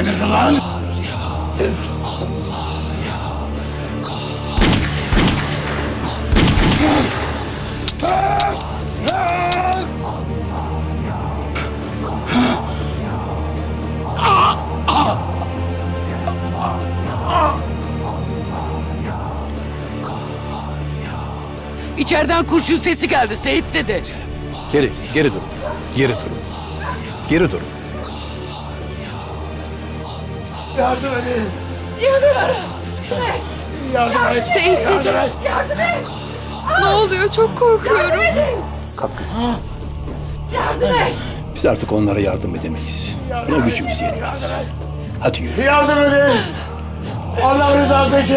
Neredesiniz ulan? İçeriden kurşun sesi geldi Seyit dedi. Geri, geri durun. Geri durun. Geri durun. Yardım edin. Yardım et. Seyit Yardım dedi. et. Ne oluyor çok korkuyorum. Kalk kızım. Biz artık onlara yardım edemeyiz. Buna gücümüz yetmez. Hadi yürü. Yardım edin. Allah rızası için.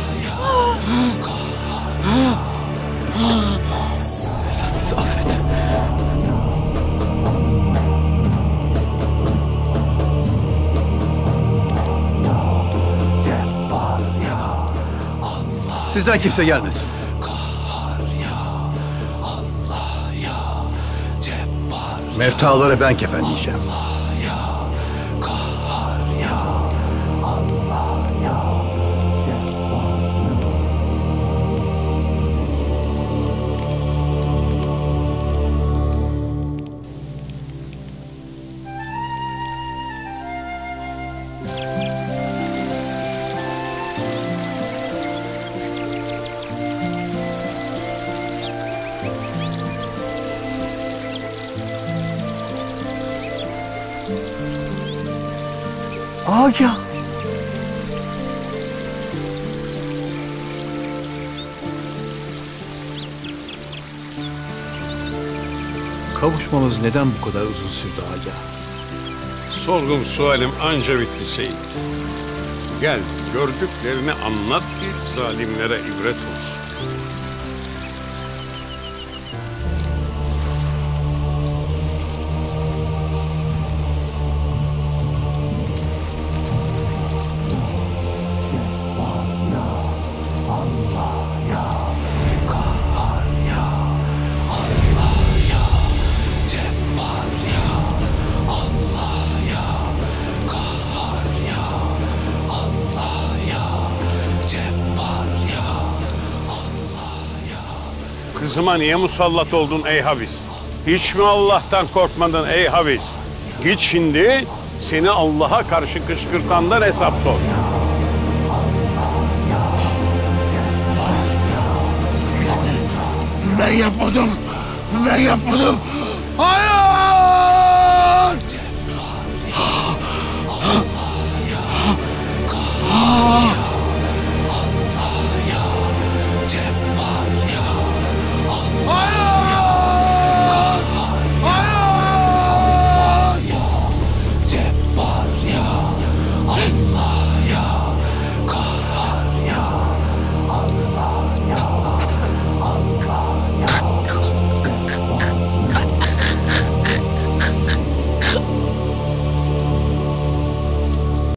bizi affet. Sizden kimse gelmesin. Mevtaları ben kefenleyeceğim. Aga. Kavuşmamız neden bu kadar uzun sürdü Aga? Sorgum sualim anca bitti Seyit. Gel gördüklerini anlat ki zalimlere ibret olsun. Kızıma niye musallat oldun ey Havis? Hiç mi Allah'tan korkmadın ey Havis? Git şimdi seni Allah'a karşı kışkırtandan hesap sor. Ben yapmadım. Ben yapmadım. Hayır!